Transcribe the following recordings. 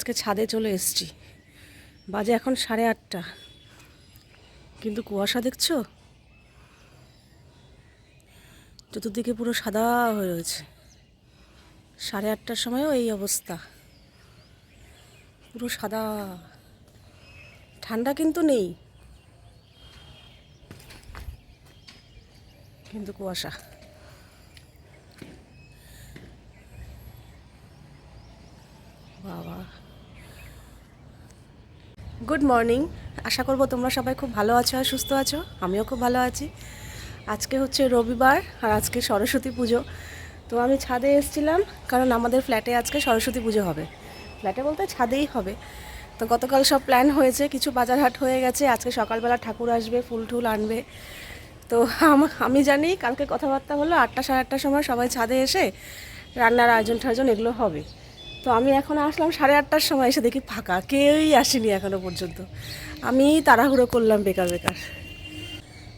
আজকে ছাদে চলে এসেছি। বাজে এখন সাড়ে আটটা। কিন্তু কুয়াশা দেখছ? চতুর্দিকে পুরো সাদা হয়ে রয়েছে। সাড়ে আটটার সময়ও এই অবস্থা। পুরো সাদা। ঠান্ডা কিন্তু নেই। কিন্তু কুয়াশা বাবা গুড মর্নিং। আশা করব তোমরা সবাই খুব ভালো আছো আর সুস্থ আছো। আমিও খুব ভালো আছি। আজকে হচ্ছে রবিবার আর আজকে সরস্বতী পুজো। তো আমি ছাদে এসেছিলাম কারণ আমাদের ফ্ল্যাটে আজকে সরস্বতী পুজো হবে। ফ্ল্যাটে বলতে ছাদেই হবে। তো গতকাল সব প্ল্যান হয়েছে, কিছু বাজারহাট হয়ে গেছে। আজকে সকালবেলা ঠাকুর আসবে, ফুল টুল আনবে। তো আম- জানি কালকে কথাবার্তা হলো আটটা সাড়ে আটটার সময় সবাই ছাদে এসে রান্নার আয়োজন টায়োজন এগুলো হবে। তো আমি এখন আসলাম সাড়ে আটটার সময়, এসে দেখি ফাঁকা, কেউই আসেনি এখনও পর্যন্ত। আমি তাড়াহুড়ো করলাম বেকার বেকার।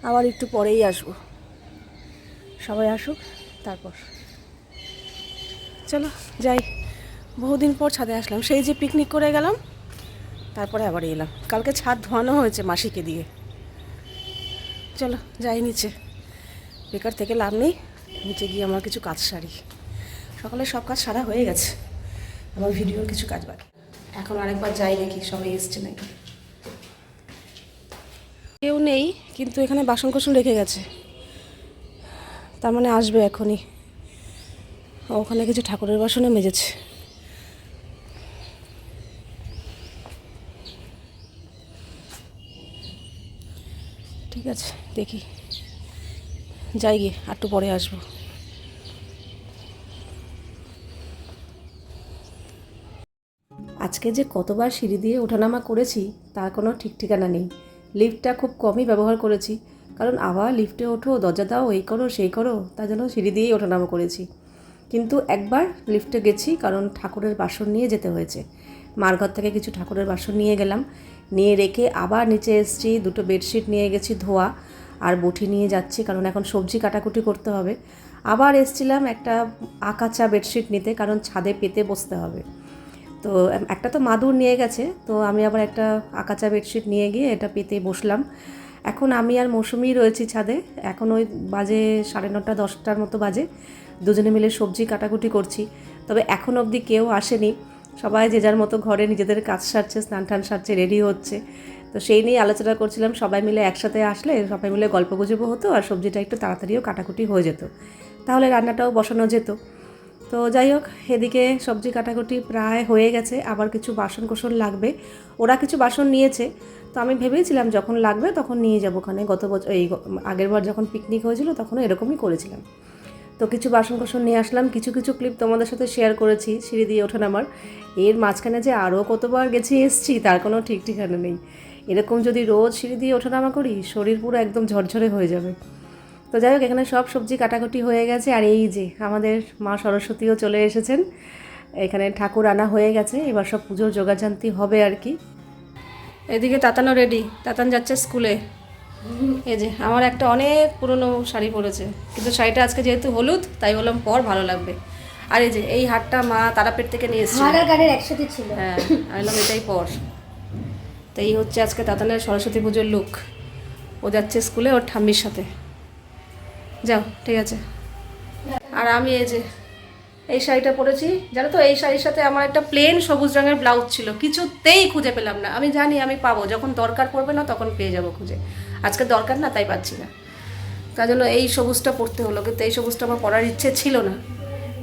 আবার একটু পরেই আসব। সবাই আসুক, তারপর। চলো, যাই। বহুদিন পর ছাদে আসলাম। সেই যে পিকনিক করে গেলাম, তারপরে আবার এলাম। কালকে ছাদ ধোয়ানো হয়েছে মাসিকে দিয়ে। চলো, যাই নিচে। বেকার থেকে লাভ নেই, নিচে গিয়ে আমার কিছু কাজ সারি। সকালে সব কাজ সারা হয়ে গেছে। আমার ভিডিওর কিছু কাজ বাকি। এখন আরেকবার যাই দেখি, সবাই এসছে নাকি? কেউ নেই, কিন্তু এখানে বাসন কোসন রেখে গেছে। তার মানে আসবে এখনই। ওখানে কিছু ঠাকুরের বাসনে মেজেছে। ঠিক আছে, দেখি। যাই গিয়ে, আর একটু পরে আসব। আজকে যে কতবার সিঁড়ি দিয়ে ওঠানামা করেছি, তার কোনো ঠিক ঠিকানা নেই। লিফটটা খুব কমই ব্যবহার করেছি। কারণ আবার লিফটে ওঠো, দরজা দাও, এই করো, সেই করো তার জন্য সিঁড়ি দিয়েই ওঠানামা করেছি। কিন্তু একবার লিফটে গেছি কারণ ঠাকুরের বাসন নিয়ে যেতে হয়েছে। মার ঘর থেকে কিছু ঠাকুরের বাসন নিয়ে গেলাম। নিয়ে রেখে আবার নিচে এসেছি, দুটো বেডশিট নিয়ে গেছি, ধোয়া আর বটি নিয়ে যাচ্ছি, কারণ এখন সবজি কাটাকুটি করতে হবে। আবার এসছিলাম একটা আকাচা বেডশিট নিতে, কারণ ছাদে পেতে বসতে হবে। তো একটা তো মাদুর নিয়ে গেছে, তো আমি আবার একটা আকাচা বেডশিট নিয়ে গিয়ে এটা পেতে বসলাম। এখন আমি আর মৌসুমি রয়েছি ছাদে, এখন ওই বাজে সাড়ে নটা, দশটার মতো বাজে, দুজনে মিলে সবজি কাটাকুটি করছি। তবে এখন অবধি কেউ আসেনি, সবাই যে যার মতো ঘরে নিজেদের কাজ সারছে, স্নান টান সারছে, রেডি হচ্ছে। তো সেই নিয়ে আলোচনা করছিলাম, সবাই মিলে একসাথে আসলে সবাই মিলে গল্প গুজবও হতো আর সবজিটা একটু তাড়াতাড়িও কাটাকুটি হয়ে যেত। তাহলে রান্নাটাও বসানো যেত। তো যাই হোক, এদিকে সবজি কাটাকুটি প্রায় হয়ে গেছে, আবার কিছু বাসন কোসন লাগবে। ওরা কিছু বাসন নিয়েছে, তো আমি ভেবেছিলাম যখন লাগবে তখন নিয়ে যাব ওখানে। গত বছর এই আগের বার যখন পিকনিক হয়েছিল তখনও এরকমই করেছিলাম। তো কিছু বাসন কোসন নিয়ে আসলাম, কিছু কিছু ক্লিপ তোমাদের সাথে শেয়ার করেছি, সিঁড়ি দিয়ে ওঠানামার এর মাঝখানে যে আরও কতবার গেছি, এসছি, তার কোনো ঠিক ঠিকানা নেই। এরকম যদি রোজ সিঁড়ি দিয়ে ওঠানামা করি, শরীর পুরো একদম ঝরঝরে হয়ে যাবে। তো যাই হোক এখানে সব সবজি কাটাকুটি হয়ে গেছে আর এই যে আমাদের মা সরস্বতীও চলে এসেছেন। এখানে ঠাকুর আনা হয়ে গেছে এবার সব পুজোর যোগাযান্তি হবে আর কি। এদিকে তাতানো রেডি তাতান যাচ্ছে স্কুলে। এই যে আমার একটা অনেক পুরনো শাড়ি পরেছে কিন্তু শাড়িটা আজকে যেহেতু হলুদ তাই বললাম পর ভালো লাগবে। আর এই যে এই হাটটা মা তারাপীঠ থেকে নিয়ে এসেছে। একসাথে ছিল। হ্যাঁ আমি বললাম এটাই পর। তো এই হচ্ছে আজকে তাতানের সরস্বতী পুজোর লুক ও যাচ্ছে স্কুলে ওর ঠাম্মির সাথে। যাও, ঠিক আছে। আর আমি এই যে, এই শাড়িটা পরেছি, জানো তো, এই শাড়ির সাথে আমার একটা প্লেন সবুজ রঙের ব্লাউজ ছিল। কিছুতেই খুঁজে পেলাম না। আমি জানি আমি পাবো, যখন দরকার পড়বে না তখন পেয়ে যাব খুঁজে। আজকে দরকার না, তাই পাচ্ছি না। তার জন্য এই সবুজটা পরতে হলো, কিন্তু এই সবুজটা আমার পরার ইচ্ছে ছিল না।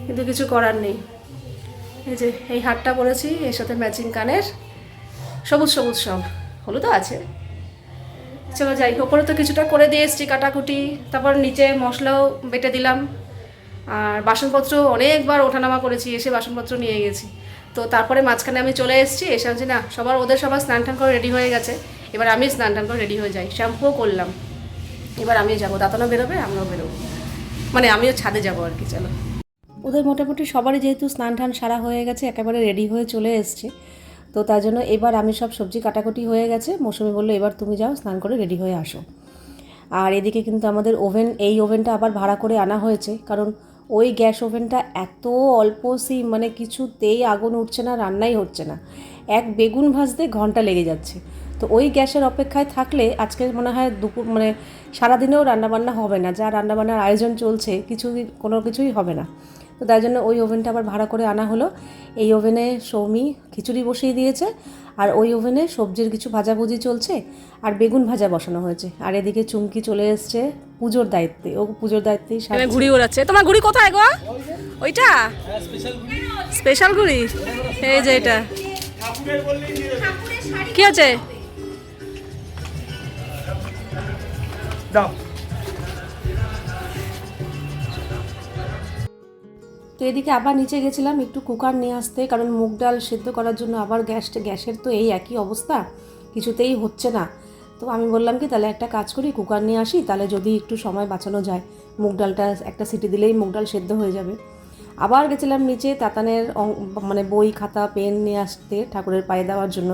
কিন্তু কিছু করার নেই। এই যে, এই হারটা পরেছি, এর সাথে ম্যাচিং কানের সবুজ সবুজ সব। হলুদ আছে। চলো যাই ওপরে তো কিছুটা করে দিয়ে এসছি কাটাকুটি। তারপর নিচে মশলাও বেটে দিলাম। আর বাসনপত্র অনেকবার ওঠানামা করেছি, এসে বাসনপত্র নিয়ে গেছি। তো তারপরে মাঝখানে আমি চলে এসেছি, এসে বলছি না, সবার ওদের সবার স্নান টান করে রেডি হয়ে গেছে। এবার আমি স্নান টান করে রেডি হয়ে যাই। শ্যাম্পুও করলাম। এবার আমিও যাব দাঁতানো বেরোবে, আমরাও বেরোবো। মানে আমিও ছাদে যাব আর কি, চলো। ওদের মোটামুটি সবারই যেহেতু স্নান টান সারা হয়ে গেছে, একেবারে রেডি হয়ে চলে এসছে। তো তার জন্য এবার আমি সব সবজি কাটাকুটি হয়ে গেছে। মৌসুমি বলল, এবার তুমি যাও, স্নান করে রেডি হয়ে আসো। আর এদিকে কিন্তু আমাদের ওভেন, এই ওভেনটা আবার ভাড়া করে আনা হয়েছে। কারণ ওই গ্যাস ওভেনটা এত অল্প সিম মানে কিছুতেই আগুন উঠছে না, রান্নাই হচ্ছে না। এক বেগুন ভাজতে ঘণ্টা লেগে যাচ্ছে। তো ওই গ্যাসের অপেক্ষায় থাকলে আজকে মনে হয় দুপুর মানে সারাদিনেও রান্নাবান্না হবে না। যা রান্নাবান্নার আয়োজন চলছে, কিছু কোনো কিছুই হবে না। তো তাই জন্য ওই ওভেনটা আবার ভাড়া করে আনা হলো। এই ওভেনে সৌমি খিচুড়ি বসিয়ে দিয়েছে আর ওই ওভেনে সবজির কিছু ভাজাভুজি চলছে আর বেগুন ভাজা বসানো হয়েছে। আর এদিকে চুমকি চলে এসছে পুজোর দায়িত্বে। ও পুজোর দায়িত্বে ঘুড়ি ওড়াচ্ছে। তোমার ঘুড়ি কোথায় গো? ওইটা? স্পেশাল ঘুড়ি। এই যে এটা। কি আছে? দাও। তো এদিকে আবার নিচে গেছিলাম, একটু কুকার নিয়ে আসতে, কারণ মুগ ডাল সেদ্ধ করার জন্য আবার গ্যাস, গ্যাসের তো এই একই অবস্থা, কিছুতেই হচ্ছে না। তো আমি বললাম কি, তাহলে একটা কাজ করি, কুকার নিয়ে আসি, তাহলে যদি একটু সময় বাঁচানো যায়, মুগ ডালটা একটা সিটি দিলেই মুগ ডাল সেদ্ধ হয়ে যাবে। আবার গেছিলাম নিচে তাতানের মানে বই, খাতা, পেন নিয়ে আসতে ঠাকুরের পায়ে দেওয়ার জন্য,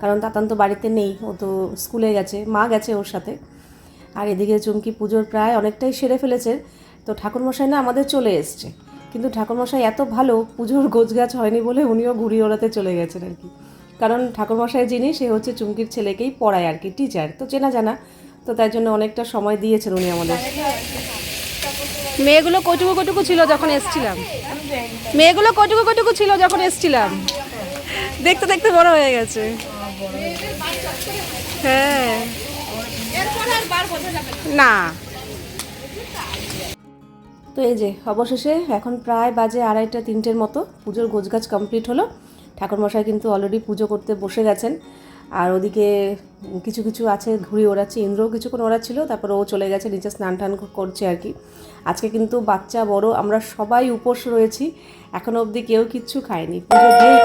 কারণ তাতান তো বাড়িতে নেই, ও তো স্কুলে গেছে, মা গেছে ওর সাথে। আর এদিকে চুমকি পুজোর প্রায় অনেকটাই সেরে ফেলেছে, তো ঠাকুরমশাই না আমাদের চলে এসছে। কিন্তু ঠাকুরমশাই এত ভালো, পুজোর গোছগাছ হয়নি বলে উনিও ঘুড়ি ওড়াতে চলে গেছেন আর কি। কারণ ঠাকুরমশাই যিনি, সে হচ্ছে চুমকির ছেলেকেই পড়ায় আর কি টিচার তো চেনা জানা, তো তাই জন্য অনেকটা সময় দিয়েছেন উনি আমাদের। মেয়েগুলো কটুকু কটুকু ছিল যখন এসছিলাম। মেয়েগুলো কটুকু কটুকু ছিল যখন এসছিলাম। দেখতে দেখতে বড় হয়ে গেছে। হ্যাঁ। না। তো এই যে, অবশেষে এখন প্রায় বাজে আড়াইটা তিনটের মতো, পুজোর গোছগাছ কমপ্লিট হলো। ঠাকুরমশাই কিন্তু অলরেডি পুজো করতে বসে গেছেন। আর ওদিকে কিছু কিছু আছে, ঘুড়ি ওড়াচ্ছে, ইন্দ্রও কিছুক্ষণ ওড়াচ্ছিল, তারপর ও চলে গেছে, নিচে স্নান টান করছে আর কি। আজকে কিন্তু বাচ্চা, বড়, আমরা সবাই উপোস রয়েছি। এখনও অবধি কেউ কিচ্ছু খায়নি, পুজো দিয়েই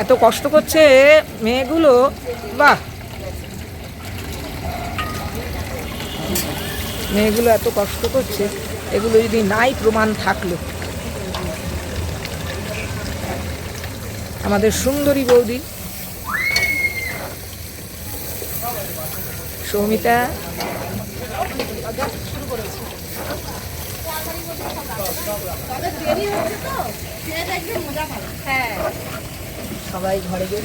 এত কষ্ট করছে মেয়েগুলো। বাহ। মেয়েগুলো এত কষ্ট করছে এগুলো যদি নাই প্রমাণ থাকল। আমাদের সুন্দরী বৌদি সৌমিতা সবাই ঘরে গিয়ে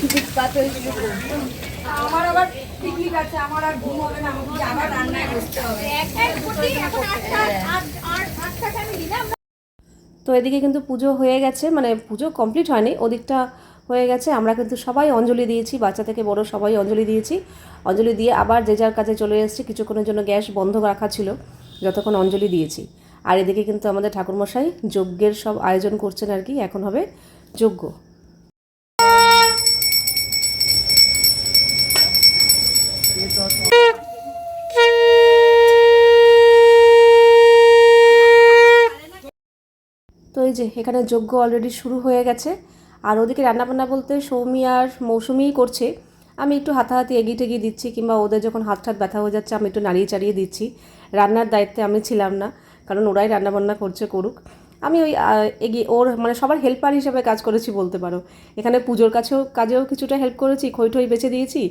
তো এদিকে কিন্তু পুজো হয়ে গেছে মানে পুজো কমপ্লিট হয়নি ওদিকটা হয়ে গেছে। আমরা কিন্তু সবাই অঞ্জলি দিয়েছি বাচ্চা থেকে বড় সবাই অঞ্জলি দিয়েছি। অঞ্জলি দিয়ে আবার যে যার কাছে চলে এসেছি কিছুক্ষণের জন্য গ্যাস বন্ধ রাখা ছিল যতক্ষণ অঞ্জলি দিয়েছি। আর এদিকে কিন্তু আমাদের ঠাকুরমশাই যজ্ঞের সব আয়োজন করছেন আর কি এখন হবে যজ্ঞ। যে এখানে যজ্ঞ অলরেডি শুরু হয়ে গেছে। আর ওদিকে রান্নাবান্না বলতে সৌমি আর মৌসুমিই করছে। আমি একটু হাতাহাতি এগিয়ে টেগিয়ে দিচ্ছি কিংবা ওদের যখন হাত হাত ব্যথা হয়ে যাচ্ছে, আমি একটু নাড়িয়ে চাড়িয়ে দিচ্ছি। রান্নার দায়িত্বে আমি ছিলাম না, কারণ ওরাই রান্নাবান্না করছে করুক। আমি ওই এগিয়ে ওর মানে সবার হেল্পার হিসেবে কাজ করেছি বলতে পারো। এখানে পুজোর কাছেও, কাজেও কিছুটা হেল্প করেছি খই টই বেছে দিয়েছি।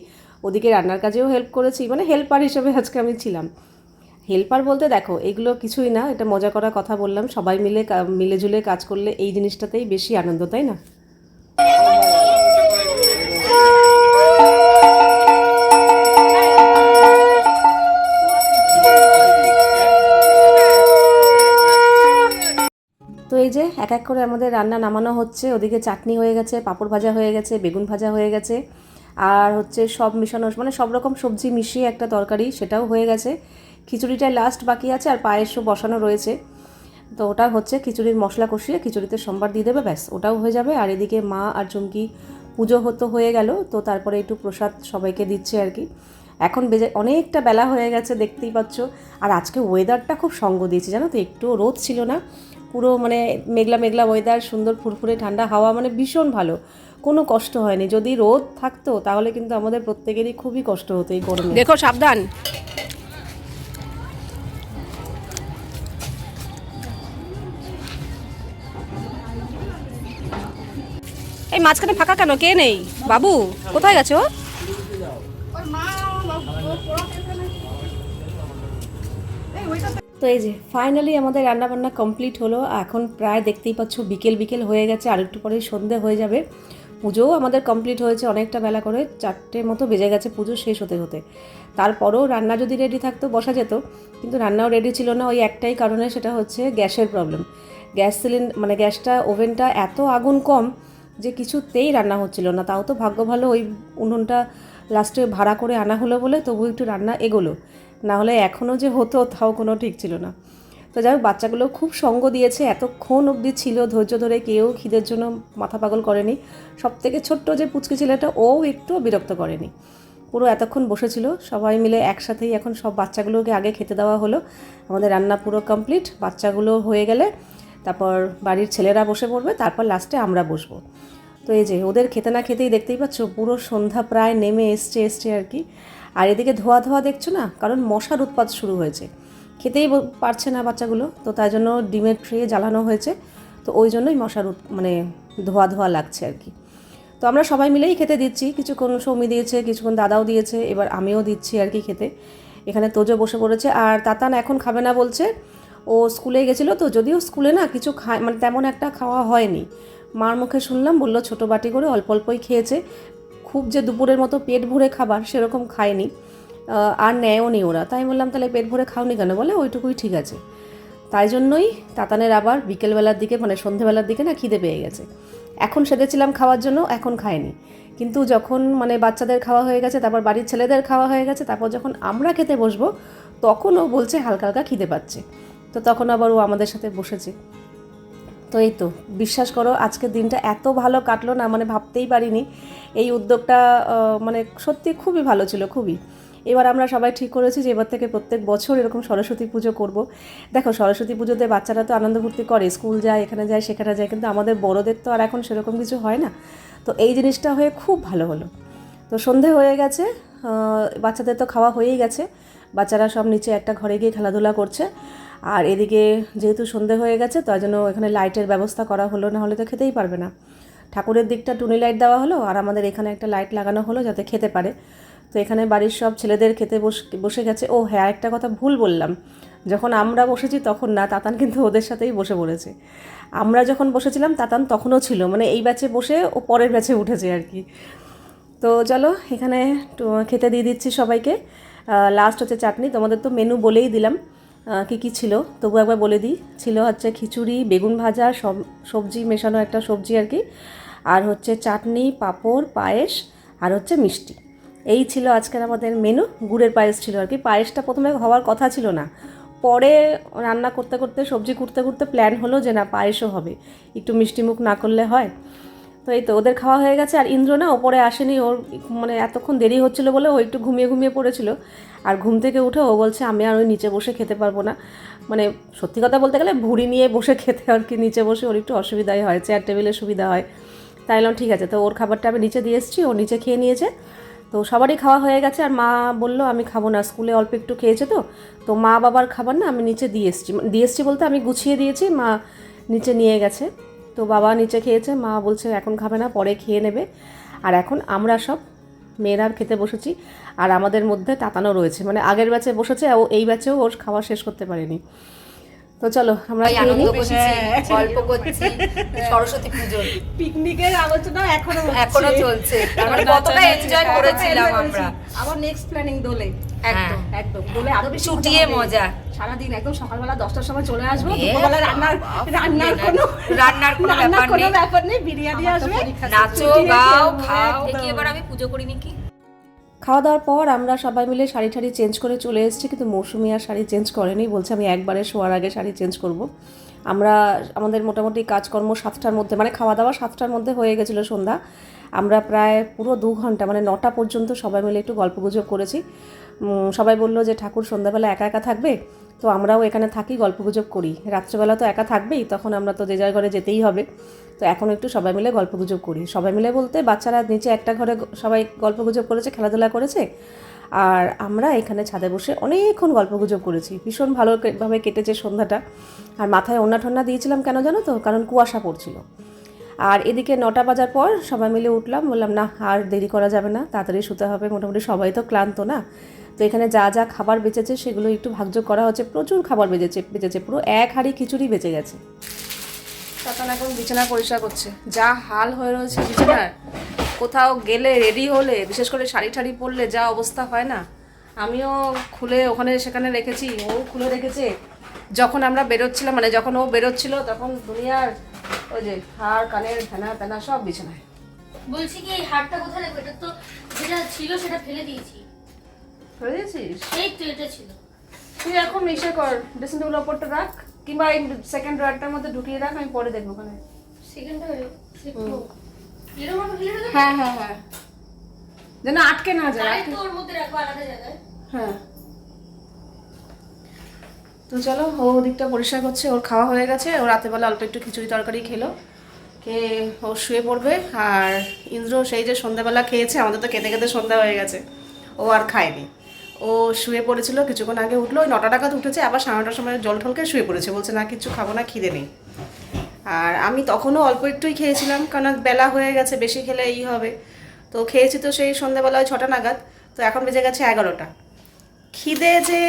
ওদিকে রান্নার কাজেও হেল্প করেছি মানে হেল্পার হিসেবে আজকে আমি ছিলাম। হেল্পার বলতে দেখো, এগুলো কিছুই না, এটা মজা করার কথা বললাম, সবাই মিলে মিলেঝুলে কাজ করলে এই জিনিসটাতেই বেশি আনন্দ, তাই না? তো এই যে, এক এক করে আমাদের রান্না নামানো হচ্ছে, ওদিকে চাটনি হয়ে গেছে, পাঁপড় ভাজা হয়ে গেছে, বেগুন ভাজা হয়ে গেছে, আর হচ্ছে সব মিশানো মানে সব রকম সবজি মিশিয়ে একটা তরকারি, সেটাও হয়ে গেছে। খিচুড়িটা লাস্ট বাকি আছে আর পায়েসও বসানো রয়েছে। তো ওটা হচ্ছে খিচুড়ির মশলা কষিয়ে খিচুড়িতে সোমবার দিয়ে দেবে, ব্যাস, ওটাও হয়ে যাবে। আর এদিকে মা আর চুমকি পুজো হতো হয়ে গেল, তো তারপরে একটু প্রসাদ সবাইকে দিচ্ছে আর কি। এখন বেজে, অনেকটা বেলা হয়ে গেছে, দেখতেই পাচ্ছ। আর আজকে ওয়েদারটা খুব সঙ্গ দিয়েছে, জানো তো? একটু রোদ ছিল না। পুরো মানে মেঘলা মেঘলা ওয়েদার সুন্দর ফুরফুরে ঠান্ডা হাওয়া মানে ভীষণ ভালো। কোনো কষ্ট হয়নি। যদি রোদ থাকতো, তাহলে কিন্তু আমাদের প্রত্যেকেরই খুবই কষ্ট হতো এই গরমে। দেখো, সাবধান। মাঝখানে ফাঁকা কেন? কে নেই? বাবু, কোথায় গেছে? তো এই যে ফাইনালি আমাদের রান্নাবান্না কমপ্লিট হলো। এখন প্রায় দেখতেই পাচ্ছ বিকেল বিকেল হয়ে গেছে, আর একটু পরেই সন্ধে হয়ে যাবে। পুজোও আমাদের কমপ্লিট হয়েছে অনেকটা বেলা করে, চারটে মতো বেজে গেছে পুজো শেষ হতে হতে। তারপরেও রান্না যদি রেডি থাকতো, বসা যেত, কিন্তু রান্নাও রেডি ছিল না, ওই একটাই কারণে সেটা হচ্ছে গ্যাসের প্রবলেম গ্যাস সিলিন্ডার মানে গ্যাসটা, ওভেনটা এত আগুন কম যে কিছুতেই রান্না হচ্ছিল না, তাও তো ভাগ্য ভালো ওই উনুনটা লাস্টে ভাড়া করে আনা হলো বলে তবু একটু রান্না এগোলো। না হলে এখনও যে হতো, তাও কোনো ঠিক ছিল না। তো যাই হোক, বাচ্চাগুলো খুব সঙ্গ দিয়েছে, এতক্ষণ অবধি ছিল ধৈর্য ধরে, কেউ খিদের জন্য মাথা পাগল করেনি। সব থেকে ছোট্ট যে পুচকি ছেলেটা ও একটু বিরক্ত করেনি। পুরো এতক্ষণ বসেছিল, সবাই মিলে একসাথেই এখন সব বাচ্চাগুলোকে আগে খেতে দেওয়া হলো। আমাদের রান্না পুরো কমপ্লিট বাচ্চাগুলো হয়ে গেলে তারপর বাড়ির ছেলেরা বসে পড়বে, তারপর লাস্টে আমরা বসবো। তো এই যে, ওদের খেতে না খেতেই দেখতেই পাচ্ছ, পুরো সন্ধ্যা প্রায় নেমে এসছে এসছে আর কি। আর এদিকে ধোয়া ধোয়া দেখছ না, কারণ মশার উৎপাত শুরু হয়েছে। খেতেই পারছে না বাচ্চাগুলো, তো তাই জন্য ডিমের ট্রে জ্বালানো হয়েছে। তো ওই জন্যই মশার মানে ধোয়া ধোয়া লাগছে আর কি। তো আমরা সবাই মিলেই খেতে দিচ্ছি, কিছুক্ষণ সৌমি দিয়েছে, কিছুক্ষণ দাদাও দিয়েছে, এবার আমিও দিচ্ছি আর কি খেতে। এখানে তোজো বসে পড়েছে, আর তাতান এখন খাবে না বলছে ও স্কুলে গেছিল তো, যদিও স্কুলে না কিছু খায় মানে তেমন একটা খাওয়া হয়নি। মার মুখে শুনলাম, বলল ছোটো বাটি করে অল্প অল্পই খেয়েছে। খুব যে দুপুরের মতো পেট ভরে খাবার সেরকম খায়নি। আর নেয়ও নি ওরা। তাই বললাম, তাহলে পেট ভরে খাওনি কেন? বলে, ওইটুকুই ঠিক আছে। তাই জন্যই তাতানের আবার বিকেলবেলার দিকে মানে সন্ধেবেলার দিকে না খিদে পেয়ে গেছে। এখন সেদেছিলাম খাওয়ার জন্য, এখন খায়নি। কিন্তু যখন মানে বাচ্চাদের খাওয়া হয়ে গেছে, তারপর বাড়ির ছেলেদের খাওয়া হয়ে গেছে, তারপর যখন আমরা খেতে বসবো, তখন ও বলছে হালকা হালকা খিদে পাচ্ছে। তো তখন আবার ও আমাদের সাথে বসেছে। তো এই তো, বিশ্বাস করো আজকের দিনটা এত ভালো কাটলো না মানে ভাবতেই পারিনি। এই উদ্যোগটা মানে সত্যি খুবই ভালো ছিল, খুবই। এবার আমরা সবাই ঠিক করেছি যে এবার থেকে প্রত্যেক বছর এরকম সরস্বতী পুজো করব। দেখো, সরস্বতী পুজোতে বাচ্চারা তো আনন্দ ফুর্তি করে, স্কুল যায়, এখানে যায়, সেখানে যায়, কিন্তু আমাদের বড়দের তো আর এখন সেরকম কিছু হয় না। তো এই জিনিসটা হয়ে খুব ভালো হলো। তো সন্ধে হয়ে গেছে বাচ্চাদের তো খাওয়া হয়েই গেছে। বাচ্চারা সব নিচে একটা ঘরে গিয়ে খেলাধুলা করছে। আর এদিকে যেহেতু সন্ধে হয়ে গেছে, তার জন্য এখানে লাইটের ব্যবস্থা করা হলো, না হলে তো খেতেই পারবে না। ঠাকুরের দিকটা টুনি লাইট দেওয়া হলো, আর আমাদের এখানে একটা লাইট লাগানো হলো যাতে খেতে পারে। তো এখানে বাড়ির সব ছেলেদের খেতে বস গেছে। ও হ্যাঁ একটা কথা ভুল বললাম। যখন আমরা বসেছি তখন না, তাতান কিন্তু ওদের সাথেই বসে পড়েছে। আমরা যখন বসেছিলাম, তাতান তখনও ছিল। মানে এই ব্যাচে বসে ও পরের ব্যাচে উঠেছে আর কি। তো চলো, এখানে খেতে দিয়ে দিচ্ছি সবাইকে। লাস্ট হচ্ছে চাটনি। তোমাদের তো মেনু বলেই দিলাম। কী কী ছিল? তবু একবার বলে দিই। ছিল হচ্ছে খিচুড়ি, বেগুন ভাজা, সব, সবজি, মেশানো একটা সবজি আর কি। আর হচ্ছে চাটনি, পাঁপড়, পায়েস আর হচ্ছে মিষ্টি। এই ছিল আজকের আমাদের মেনু গুড়ের পায়েস ছিল আর কি। পায়েসটা প্রথমে হওয়ার কথা ছিল না। পরে রান্না করতে করতে, সবজি কুটতে কুটতে প্ল্যান হলো যে না, পায়েসও হবে। একটু মিষ্টিমুখ না করলে হয়। তো এই তো ওদের খাওয়া হয়ে গেছে। আর ইন্দ্র না ওপরে আসেনি, ওর মানে এতক্ষণ দেরি হচ্ছিল বলে ও একটু ঘুমিয়ে ঘুমিয়ে পড়েছিল। আর ঘুম থেকে উঠে ও বলছে, আমি আর ওই নিচে বসে খেতে পারব না। মানে সত্যি কথা বলতে গেলে ভুড়ি নিয়ে বসে খেতে আর কি নিচে বসে ওর একটু অসুবিধাই হয়, চেয়ার টেবিলে সুবিধা হয়। তাই ঠিক আছে, তো ওর খাবারটা আমি নিচে দিয়ে এসেছি, ও নিচে খেয়ে নিয়েছে। তো সবারই খাওয়া হয়ে গেছে আর মা বলল, আমি খাব না, স্কুলে অল্প একটু খেয়েছে তো। তো মা বাবার খাবার না আমি নিচে দিয়ে এসেছি। দিয়ে এসেছি বলতে আমি গুছিয়ে দিয়েছি, মা নিচে নিয়ে গেছে। তো বাবা নিচে খেয়েছে, মা বলছে এখন খাবে না, পরে খেয়ে নেবে। আর এখন আমরা সব মেয়েরা খেতে বসেছি, আর আমাদের মধ্যে তাতানো রয়েছে। মানে আগের ব্যাচে বসেছে, ও এই ব্যাচেও ওর খাওয়া শেষ করতে পারেনি। তো চলো আমরা আনন্দ করছি গল্প করছি সরস্বতী পুজোর। পিকনিকের আলোচনা এখনও এখনও চলছে। মানে কতটা এনজয় করেছিলাম আমরা। আবার নেক্সট প্ল্যানিং দোলে। একদম একদম। দোলে আরও বেশি চুটিয়ে মজা। সারাদিন একদম সকালবেলা দশটার সময় চলে আসব। এ দুপুরবেলা রান্নার রান্নার কোনো রান্নার কোনো ব্যাপার নেই। ব্যাপার নেই। বিরিয়ানি আসবে। নাচো চুটিয়ে গাও খেলব, খাও। এবার আমি পুজো করি নাকি খাওয়া দাওয়ার পর আমরা সবাই মিলে শাড়ি ঠাড়ি চেঞ্জ করে চলে এসেছি, কিন্তু মৌসুমি আর শাড়ি চেঞ্জ করেনি। বলছে আমি একবারে শোয়ার আগে শাড়ি চেঞ্জ করব। আমরা আমাদের মোটামুটি কাজকর্ম সাতটার মধ্যে মানে খাওয়া দাওয়া সাতটার মধ্যে হয়ে গেছিল সন্ধ্যা। আমরা প্রায় পুরো দু ঘণ্টা মানে নটা পর্যন্ত সবাই মিলে একটু গল্পগুজব করেছি। সবাই বলল যে, ঠাকুর, সন্ধ্যাবেলা একা একা থাকবে? তো আমরাও এখানে থাকি, গল্পগুজব করি। রাত্রেবেলা তো একা থাকবেই, তখন আমরা তো যে যার ঘরে যেতেই হবে। তো এখন একটু সবাই মিলে গল্পগুজব করি। সবাই মিলে বলতে, বাচ্চারা নিচে একটা ঘরে সবাই গল্পগুজব করেছে, খেলাধুলা করেছে? আর আমরা এখানে ছাদে বসে অনেকক্ষণ গল্পগুজব করেছি। ভীষণ ভালোভাবে কেটেছে সন্ধ্যাটা। আর মাথায় ওন্না ঠন্না দিয়েছিলাম কেন জানো তো? কারণ কুয়াশা পড়ছিল। আর এদিকে নটা বাজার পর সবাই মিলে উঠলাম, বললাম, না, আর দেরি করা যাবে না, তাড়াতাড়ি শুতে হবে। মোটামুটি সবাই তো ক্লান্ত না। তো এখানে যা যা খাবার বেঁচেছে, সেগুলো একটু ভাগযোগ করা হচ্ছে। প্রচুর খাবার বেঁচেছে বেঁচেছে। পুরো এক হাঁড়ি খিচুড়ি বেঁচে গেছে। তখন এখন বিছানা পরিষ্কার করছে। যা হাল হয়ে রয়েছে বিছানার কোথাও গেলে রেডি হলে বিশেষ করে শাড়ি ঠাড়ি পরলে যা অবস্থা হয় না আমিও খুলে ওখানে সেখানে রেখেছি ও খুলে রেখেছে। যখন আমরা বেরোচ্ছিলাম মানে যখন ও বেরোচ্ছিল তখন দুনিয়ার ওই যে হাড় কানের ফেনা ফেনা সব বিছানায়। বলছি কি এই হারটা কোথায় রাখব? এটা তো যেটা ছিল সেটা ফেলে দিয়েছি। ফেলে দিয়েছিস? এই তো এটা ছিল। তুই এখন ইসে কর ড্রেসিং টেবিল ওপরটা রাখ কিংবা এই সেকেন্ড ড্রয়ারটার মধ্যে ঢুকিয়ে রাখ আমি পরে দেখব ওখানে। ফেলে রাখব হ্যাঁ হ্যাঁ হ্যাঁ। যেন আটকে না যায় মধ্যে আলাদা জায়গায়। হ্যাঁ। তো চলো ও ওদিকটা পরিষ্কার করছে ওর খাওয়া হয়ে গেছে। ও রাতেবেলা অল্প একটু খিচুড়ি তরকারি খেলো। খেয়ে ও শুয়ে পড়বে আর ইন্দ্র সেই যে সন্ধ্যাবেলা খেয়েছে আমাদের তো খেতে খেতে সন্ধ্যা হয়ে গেছে। ও আর খায়নি। ও শুয়ে পড়েছিল কিছুক্ষণ আগে উঠল ওই নটা টাকা উঠেছে আবার সাড়ে নটার সময় জল ঠলকে শুয়ে পড়েছে। বলছে না কিছু খাব না খিদে নেই। আর আমি তখনও অল্প একটুই খেয়েছিলাম, কারণ বেলা হয়ে গেছে, বেশি খেলে এই হবে। তো খেয়েছি তো সেই সন্ধ্যাবেলায় ছটা নাগাদ, তো এখন বেজে গেছে এগারোটা। খিদে যে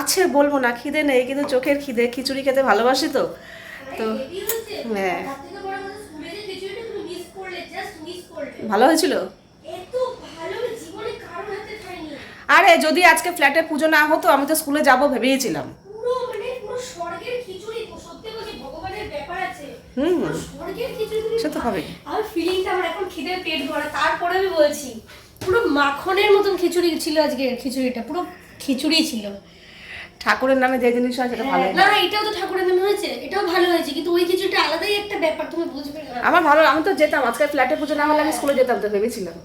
আছে বলব না, খিদে নেই, কিন্তু চোখের খিদে, খিচুড়ি খেতে ভালোবাসি তো। তো হ্যাঁ। ভালো হয়েছিল? আরে যদি আজকে ফ্ল্যাটে পুজো না হতো, আমি তো স্কুলে যাব ভেবেইছিলাম স্বর্গের খিচুড়ি সত্যি বলছি ভগবানের ব্যাপার আছে। হুম। স্বর্গের খিচুড়ি সে তো হবে আমার ফিলিংটা আমার এখন খিদে পেট ভরা। তারপরে আমি বলছি পুরো মাখনের মতন খিচুড়ি ছিল আজকে খিচুড়িটা পুরো খিচুড়ি ছিল। ঠাকুরের নামে যে জিনিস হয় সেটা ভালো না না এটাও তো ঠাকুরের নামে হয়েছে এটাও ভালো হয়েছে কিন্তু ওই খিচুড়িটা আলাদাই একটা ব্যাপার তুমি বুঝবে না। আমার ভালো আমি তো যেতাম আজকে ফ্ল্যাটে পুজো না হলে আমি স্কুলে যেতাম তো ভেবেছিলাম।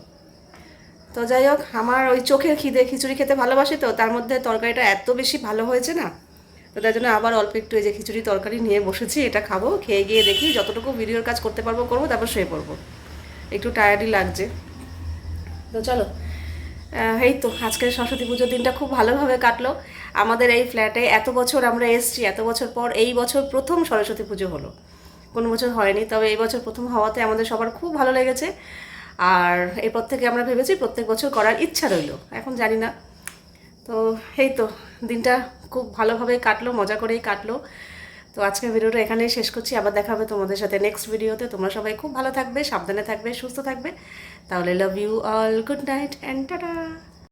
তো যাই হোক আমার ওই চোখের খিদে খিচুড়ি খেতে ভালোবাসি তো তার মধ্যে তরকারিটা এত বেশি ভালো হয়েছে না তো তার জন্য আবার অল্প একটু এই যে খিচুড়ি তরকারি নিয়ে বসেছি, এটা খাব, খেয়ে গিয়ে দেখি যতটুকু ভিডিওর কাজ করতে পারব করব, তারপর শুয়ে পড়ব। একটু টায়ার্ডই লাগছে। তো চলো এই তো আজকের সরস্বতী পুজোর দিনটা খুব ভালোভাবে কাটলো। আমাদের এই ফ্ল্যাটে এত বছর আমরা এসেছি, এত বছর পর এই বছর প্রথম সরস্বতী পুজো হলো। কোনো বছর হয়নি, তবে এই বছর প্রথম হওয়াতে আমাদের সবার খুব ভালো লেগেছে। আর এরপর থেকে আমরা ভেবেছি প্রত্যেক বছর করার ইচ্ছা রইল, এখন জানি না। তো এই তো দিনটা খুব ভালোভাবেই কাটলো, মজা করেই কাটলো। তো আজকের ভিডিওটা এখানেই শেষ করছি। আবার দেখা হবে তোমাদের সাথে নেক্সট ভিডিওতে। তোমরা সবাই খুব ভালো থাকবে, সাবধানে থাকবে, সুস্থ থাকবে। তাহলে love you all good night and tata